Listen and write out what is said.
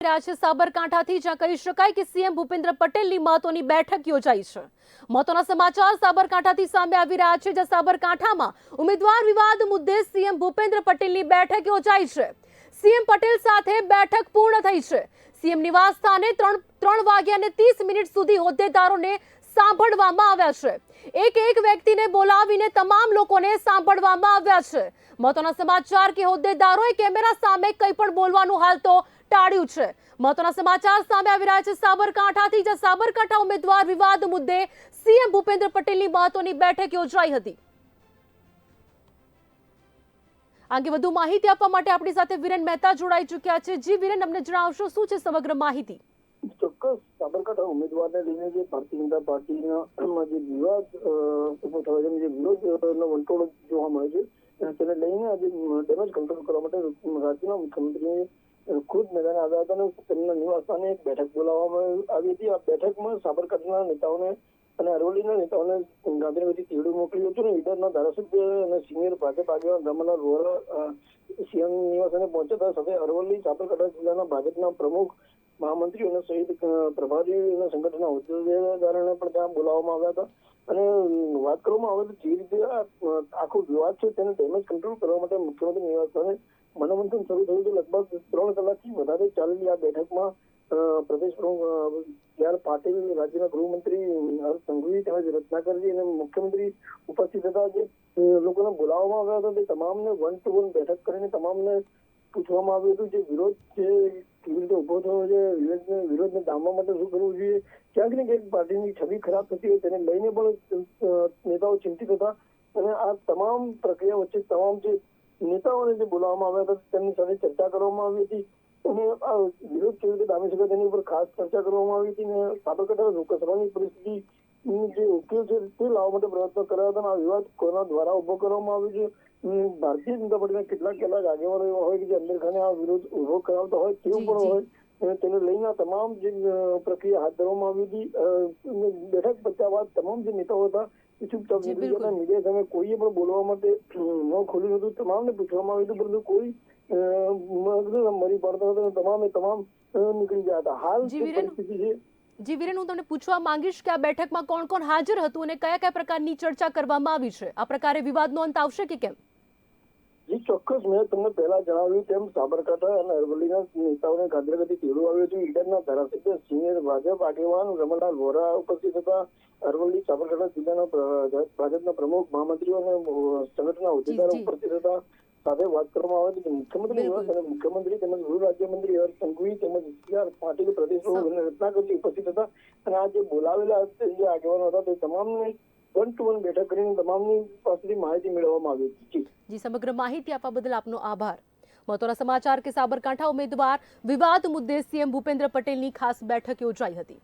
રહ્યા છે સાબરકાંઠાથી, જ્યાં કહી શકાય કે સીએમ ભૂપેન્દ્ર પટેલની મહત્વની બેઠક યોજાઈ છે. મહત્વના સમાચાર સાબરકાંઠાથી સામે આવી રહ્યા છે, જ્યાં સાબરકાંઠામાં ઉમેદવાર વિવાદ મુદ્દે સીએમ ભૂપેન્દ્ર પટેલની બેઠક યોજાઈ છે. સીએમ પટેલ સાથે બેઠક પૂર્ણ થઈ છે. સીએમ નિવાસ સ્થાને ત્રણ ત્રણ વાગ્યા અને ત્રીસ મિનિટ સુધી હોદ્દેદારોને સાંભળવામાં આવ્યા છે. એક એક વ્યક્તિને બોલાવીને તમામ લોકોને સાંભળવામાં આવ્યા છે. મહત્વના સમાચાર કે હોદ્દેદારોએ કેમેરા સામે કંઈ પણ બોલવાનું હાલ તો ટાળ્યું છે. મહત્વના સમાચાર સામે આવી રહ્યા છે સાબરકાંઠાથી, જ્યાં સાબરકાંઠા ઉમેદવાર વિવાદ મુદ્દે સીએમ ભૂપેન્દ્ર પટેલની મહત્વની બેઠક યોજાઈ હતી. આ વધુ માહિતી આપવા માટે આપણી સાથે વિરેન મહેતા જોડાઈ ચૂક્યા છે. જી, વિરેન, અમને જણાવશો શું છે સમગ્ર માહિતી? ચોક્કસ સાબરકાંઠા ઉમેદવારને લઈને જે ભારતીય જનતા પાર્ટીના જે વિવાદ ઊભો થયો છે, જે વિરોધનો વંટોળો જોવા મળે છે તેને લઈને આજે ડેમેજ કંટ્રોલ કરવા માટે રાજ્યના મુખ્યમંત્રીએ ખુદ મેદાન આવ્યા હતા અને તેમના નિવાસસ્થાને એક બેઠક બોલાવવામાં આવી હતી. આ બેઠકમાં સાબરકાંઠાના નેતાઓને અને અરવલ્લીના નેતાઓને ગાંધીનગરથી તીવડું મોકલ્યું હતું અને ઈડરના ધારાસભ્ય અને સિનિયર ભાજપ આગેવાન રમણલાલ વોરા સીએમ નિવાસને પહોંચ્યા હતા. સાથે અરવલ્લી, સાબરકાંઠા જિલ્લાના ભાજપના પ્રમુખ મહામંત્રીઓને સહિત અ, પ્રભારી સંગઠનના હોદ્દેદારોને પણ ત્યાં બોલાવવામાં આવ્યા હતા. અને વાત કરવામાં આવે તો જે રીતે આખો વિવાદ છે તેને ડેમેજ કંટ્રોલ કરવા માટે મુખ્યમંત્રી નિવાસસ્થાને મનોમંથન શરૂ થયું હતું. લગભગ ત્રણ કલાકથી વધારે ચાલેલી આ બેઠકમાં પ્રદેશ પ્રમુખ અ, પાટીલ રાજ્યના ગૃહમંત્રી હર્ષ સંઘવી તેમજ રત્નાકરજી અને મુખ્યમંત્રી ઉપસ્થિત હતા. જે લોકોને બોલાવવામાં આવ્યા હતા. તે તમામને વન ટુ વન બેઠક કરીને તમામને પૂછવામાં આવ્યું હતું જે વિરોધ છે, કેવી રીતે ઊભો થયો છે, વિરોધને વિરોધને ડામવા માટે શું કરવું જોઈએ? ક્યાંક ને ક્યાંક પાર્ટીની છબી ખરાબ થતી હોય, તેને લઈને પણ નેતાઓ ચિંતિત હતા. અને આ તમામ પ્રક્રિયા વચ્ચે તમામ જે નેતાઓને જે બોલાવવામાં આવ્યા હતા, તેમની સાથે ચર્ચા કરવામાં આવી હતી. અને આ વિરોધ કેવી રીતે ડામી શકાય તેની ઉપર ખાસ ચર્ચા કરવામાં આવી હતી અને સાબરકાંઠા લોકસભાની પરિસ્થિતિ નું જે ઉકેલ છે તે લાવવા માટે પ્રયત્ન કર્યા હતા આ વિવાદ કોના દ્વારા ઊભો કરવામાં આવ્યો છે? ભારતીય જનતા પાર્ટીના કેટલાક કેટલાક આગેવાનો એવા હોય કે જે અમીર ખાને આ વિરોધ ઊભો કરાવતા હોય તેવું પણ હોય અને તેને લઈને તમામ જે પ્રક્રિયા હાથ ધરવામાં આવી હતી. બેઠક પત્યા બાદ તમામ જે નેતાઓ હતા એ ચૂપચાપ નીકળી ગયા મીડિયા સામે કોઈએ પણ બોલવા માટે ન ખોલ્યું હતું તમામને પૂછવામાં આવ્યું હતું પરંતુ કોઈ મરી પડતો હતો તમામે તમામ નીકળી ગયા હતા. હાલ જે પરિસ્થિતિ છે જી વિરેન હું તમને પૂછવા માંગીશ કે આ બેઠકમાં કોણ કોણ હાજર હતું અને કયા કયા પ્રકારની ચર્ચા કરવામાં આવી છે? આ પ્રકારે વિવાદનો અંત આવશે કે કેમ? જી ચોક્કસ. મેં તમને પહેલા જણાવ્યું તેમ સાબરકાંઠા અને અરવલ્લીના નેતાઓને ગાંધીનગરથી તેડું આવ્યું હતું. ઈડરના ધારાસભ્ય સિનિયર ભાજપ આગેવાન રમણલાલ વોરા ઉપસ્થિત હતા. અરવલ્લી સાબરકાંઠા જિલ્લાના ભાજપના પ્રમુખ મહામંત્રીઓ અને સંગઠનના હોદ્દેદારો ઉપસ્થિત હતા. સાથે વાત કરવામાં આવે કે મુખ્યમંત્રી નિવાસ અને મુખ્યમંત્રી તેમજ ગૃહ રાજ્યમંત્રી હર્ષ સંઘવી તેમજ સીઆર પાટીલ પ્રદેશ રત્નાકરજી ઉપસ્થિત હતા. અને આ જે બોલાવેલા જે આગેવાનો હતા તે તમામને વન ટુ વન બેઠક કરીને તમામની પાસેથી માહિતી મેળવવામાં આવી હતી. જી. જી સમગ્ર માહિતી આપવા બદલ આપનો આભાર. મહત્વના સમાચાર કે સાબરકાંઠા ઉમેદવાર વિવાદ મુદ્દે સીએમ ભૂપેન્દ્ર પટેલની ખાસ બેઠક યોજાઈ હતી.